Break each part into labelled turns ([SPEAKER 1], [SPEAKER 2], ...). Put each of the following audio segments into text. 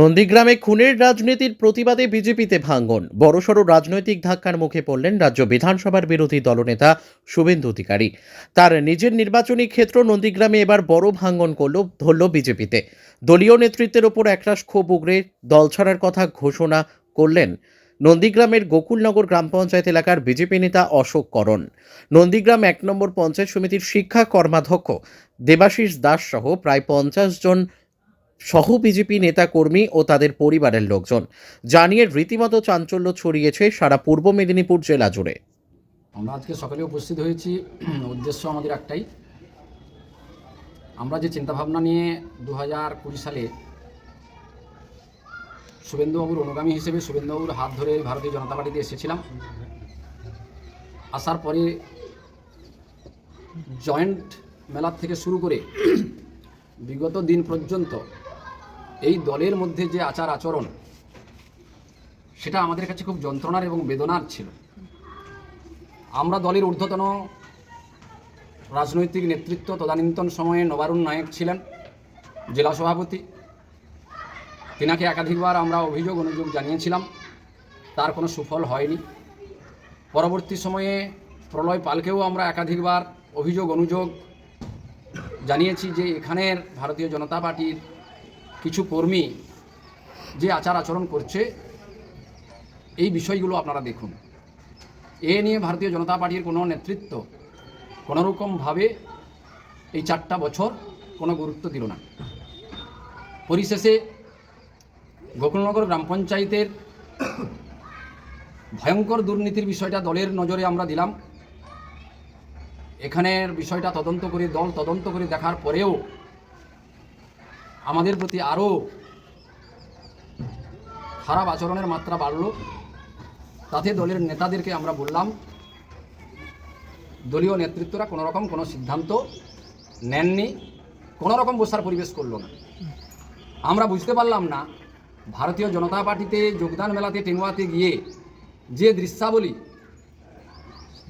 [SPEAKER 1] নন্দীগ্রামে খুনের রাজনীতির প্রতিবাদে বিজেপিতে ভাঙ্গন বড়সড় রাজনৈতিক ধাক্কার মুখে পড়লেন রাজ্য বিধানসভার বিরোধী দলনেতা শুভেন্দু অধিকারী। তার নিজের নির্বাচনী ক্ষেত্র নন্দীগ্রামে এবার বড় ভাঙ্গন করল, ধরল বিজেপিতে। দলীয় নেতৃত্বের ওপর একরাশ ক্ষোভ উগরে দল ছাড়ার কথা ঘোষণা করলেন নন্দীগ্রামের গোকুলনগর গ্রাম পঞ্চায়েত এলাকার বিজেপি নেতা অশোক করণ। নন্দীগ্রাম এক নম্বর পঞ্চায়েত সমিতির শিক্ষা কর্মাধ্যক্ষ দেবাশিস দাস সহ প্রায় পঞ্চাশ জন সহ বিজেপি নেতাকর্মী ও তাদের পরিবারের লোকজন। জানিয়ে রীতিমতো চাঞ্চল্য ছড়িয়েছে সারা পূর্ব মেদিনীপুর জেলা জুড়ে।
[SPEAKER 2] আমরা আজকে সকালে উপস্থিত হয়েছি। উদ্দেশ্য আমাদের একটাই। আমরা যে চিন্তাভাবনা নিয়ে দু হাজার কুড়ি সালে শুভেন্দুবাবুর অনুগামী হিসেবে শুভেন্দুবাবুর হাত ধরে ভারতীয় জনতা পার্টিতে এসেছিলাম। আসার পরে জয়েন্ট মেলার থেকে শুরু করে বিগত দিন পর্যন্ত এই দলের মধ্যে যে আচার আচরণ, সেটা আমাদের কাছে খুব যন্ত্রণার এবং বেদনার ছিল। আমরা দলের ঊর্ধ্বতন রাজনৈতিক নেতৃত্ব তদানীন্তন সময়ে নবারুণ নায়ক ছিলেন, জেলা সভাপতি। তিনাকে একাধিকবার আমরা অভিযোগ, অনুযোগ জানিয়েছিলাম। তার কোনো সুফল হয়নি। পরবর্তী সময়ে প্রলয় পালকেও আমরা একাধিকবার অভিযোগ, অনুযোগ জানিয়েছি যে এখানের ভারতীয় জনতা পার্টির কিছু কর্মী যে আচার আচরণ করছে, এই বিষয়গুলো আপনারা দেখুন। এ নিয়ে ভারতীয় জনতা পার্টির কোনো নেতৃত্ব কোনোরকমভাবে এই চারটা বছর কোনো গুরুত্ব দিল না। পরিশেষে গোকুলনগর গ্রাম পঞ্চায়েতের ভয়ঙ্কর দুর্নীতির বিষয়টা দলের নজরে আমরা দিলাম। এখানের বিষয়টা তদন্ত করে, দল তদন্ত করে দেখার পরেও আমাদের প্রতি আরও খারাপ আচরণের মাত্রা বাড়লো। তাতে দলের নেতাদেরকে আমরা বললাম, দলীয় নেতৃত্বরা কোনো রকম কোনো সিদ্ধান্ত নেননি কোনো রকম বসার পরিবেশ করল না। আমরা বুঝতে পারলাম না, ভারতীয় জনতা পার্টিতে যোগদান মেলাতে টেনুয়াতে গিয়ে যে দৃশ্যাবলী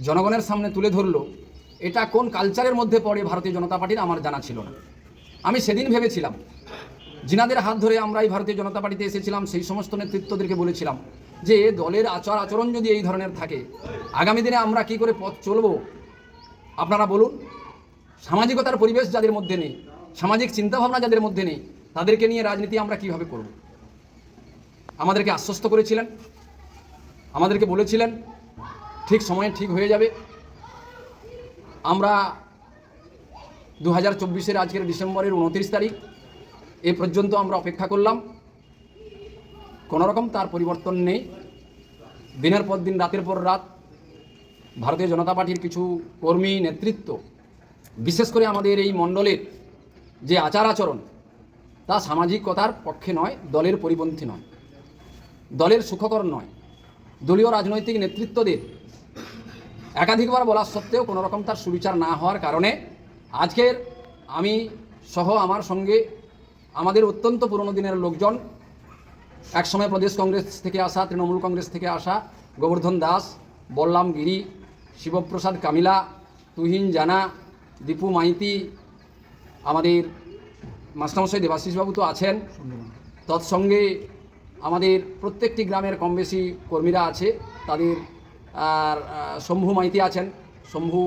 [SPEAKER 2] জনগণের সামনে তুলে ধরলো, এটা কোন কালচারের মধ্যে পড়ে ভারতীয় জনতা পার্টির আমার জানা ছিল না। আমি সেদিন ভেবেছিলাম জিনাদের হাত ধরে আমরা এই ভারতীয় জনতা পার্টিতে এসেছিলাম, সেই সমস্ত নেতৃত্বদেরকে বলেছিলাম যে দলের আচার আচরণ যদি এই ধরনের থাকে, আগামী দিনে আমরা কি করে পথ চলব? আপনারা বলুন, সামাজিকতার পরিবেশ যাদের মধ্যে নেই, সামাজিক চিন্তাভাবনা যাদের মধ্যে নেই, তাদেরকে নিয়ে রাজনীতি আমরা কীভাবে করব? আমাদেরকে আশ্বস্ত করেছিলেন, আমাদেরকে বলেছিলেন, ঠিক সময়ে ঠিক হয়ে যাবে। আমরা দু হাজার চব্বিশের আজকের ডিসেম্বরের উনত্রিশ তারিখ এ পর্যন্ত আমরা অপেক্ষা করলাম। কোনো রকম তার পরিবর্তন নেই। দিনের পর দিন, রাতের পর রাত ভারতীয় জনতা পার্টির কিছু কর্মী, নেতৃত্ব, বিশেষ করে আমাদের এই মণ্ডলের যে আচার আচরণ, তা সামাজিকতার পক্ষে নয়, দলের পরিপন্থী নয়। দলের সুখকর নয়। দলীয় রাজনৈতিক নেতৃত্বদের একাধিকবার বলা সত্ত্বেও কোনো রকম তার সুবিচার না হওয়ার কারণে আজকের আমি সহ আমার সঙ্গে আমাদের অত্যন্ত পুরনো দিনের লোকজন, একসময় প্রদেশ কংগ্রেস থেকে আসা, তৃণমূল কংগ্রেস থেকে আসা গোবর্ধন দাস, বল্লাম গিরি, শিবপ্রসাদ কামিলা, তুহিন জানা, দীপু মাইতি, আমাদের মাস্টারমশাই দেবাশিসবাবু তো আছেন। তৎসঙ্গে আমাদের প্রত্যেকটি গ্রামের কম বেশি কর্মীরা আছে, তাদের, আর শম্ভু মাইতি আছেন। শম্ভু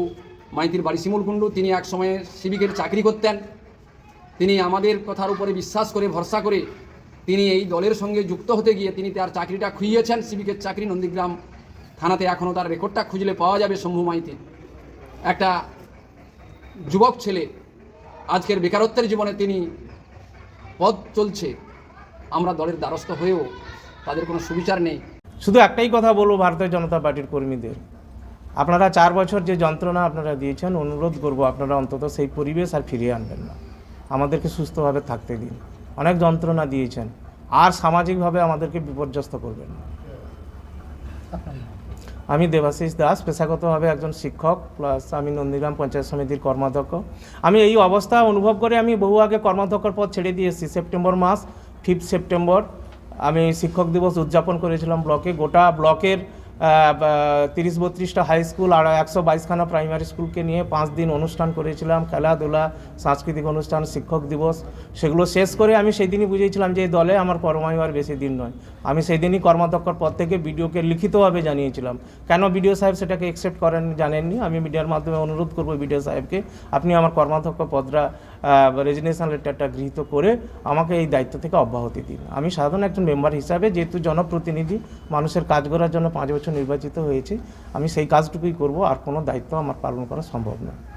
[SPEAKER 2] মাইতির বাড়ি শিমুলকুণ্ডু, তিনি এক সময়ে সিভিকের চাকরি করতেন। তিনি আমাদের কথার উপরে বিশ্বাস করে, ভরসা করে তিনি এই দলের সঙ্গে যুক্ত হতে গিয়ে তিনি তার চাকরিটা খুইয়েছেন। সিভিকের চাকরি নন্দীগ্রাম থানাতে এখনও তার রেকর্ডটা খুঁজলে পাওয়া যাবে শম্ভু মাইতির একটা যুবক ছেলে, আজকের বেকারত্বের জীবনে তিনি পথ চলছে। আমরা দলের দ্বারস্থ হয়েও তাদের কোনো সুবিচার নেই।
[SPEAKER 3] শুধু একটাই কথা বলব ভারতীয় জনতা পার্টির কর্মীদের। আপনারা চার বছর যে যন্ত্রণা আপনারা দিয়েছেন, অনুরোধ করব আপনারা অন্তত সেই পরিবেশ আর ফিরিয়ে আনবেন না। আমাদেরকে সুস্থভাবে থাকতে দিন। অনেক যন্ত্রণা দিয়েছেন। আর সামাজিকভাবে আমাদেরকে বিপর্যস্ত করবেন আমি দেবাশিস দাস, পেশাগতভাবে একজন শিক্ষক প্লাস আমি নন্দীগ্রাম পঞ্চায়েত সমিতির কর্মাধ্যক্ষ। আমি এই অবস্থা অনুভব করে আমি বহু আগে কর্মাধ্যক্ষর পদ ছেড়ে দিয়েছি সেপ্টেম্বর মাস ফিফথ সেপ্টেম্বর আমি শিক্ষক দিবস উদযাপন করেছিলাম ব্লকে। গোটা ব্লকের তিরিশ বত্রিশটা হাই স্কুল আর একশো বাইশখানা প্রাইমারি স্কুলকে নিয়ে পাঁচ দিন অনুষ্ঠান করেছিলাম, খেলাধুলা, সাংস্কৃতিক অনুষ্ঠান, শিক্ষক দিবস। সেগুলো শেষ করে আমি সেই দিনই বুঝিয়েছিলাম যে এই দলে আমার কর্মায়ু আর বেশি দিন নয়। আমি সেই দিনই কর্মাধ্যক্ষর পদ থেকে বিডিওকে লিখিতভাবে জানিয়েছিলাম। কেন বিডিও সাহেব সেটাকে একসেপ্ট করেন জানেননি? আমি মিডিয়ার মাধ্যমে অনুরোধ করব বিডিও সাহেবকে, আপনি আমার কর্মাধ্যক্ষ পদরা রেজিগনেশন লেটারটা গৃহীত করে আমাকে এই দায়িত্ব থেকে অব্যাহতি দিন। আমি সাধারণ একজন মেম্বার হিসাবে, যেহেতু জনপ্রতিনিধি, মানুষের কাজ করার জন্য পাঁচ বছর নির্বাচিত হয়েছি আমি সেই কাজটুকুই করব আর কোনো দায়িত্ব আমার পালন করা সম্ভব নয়।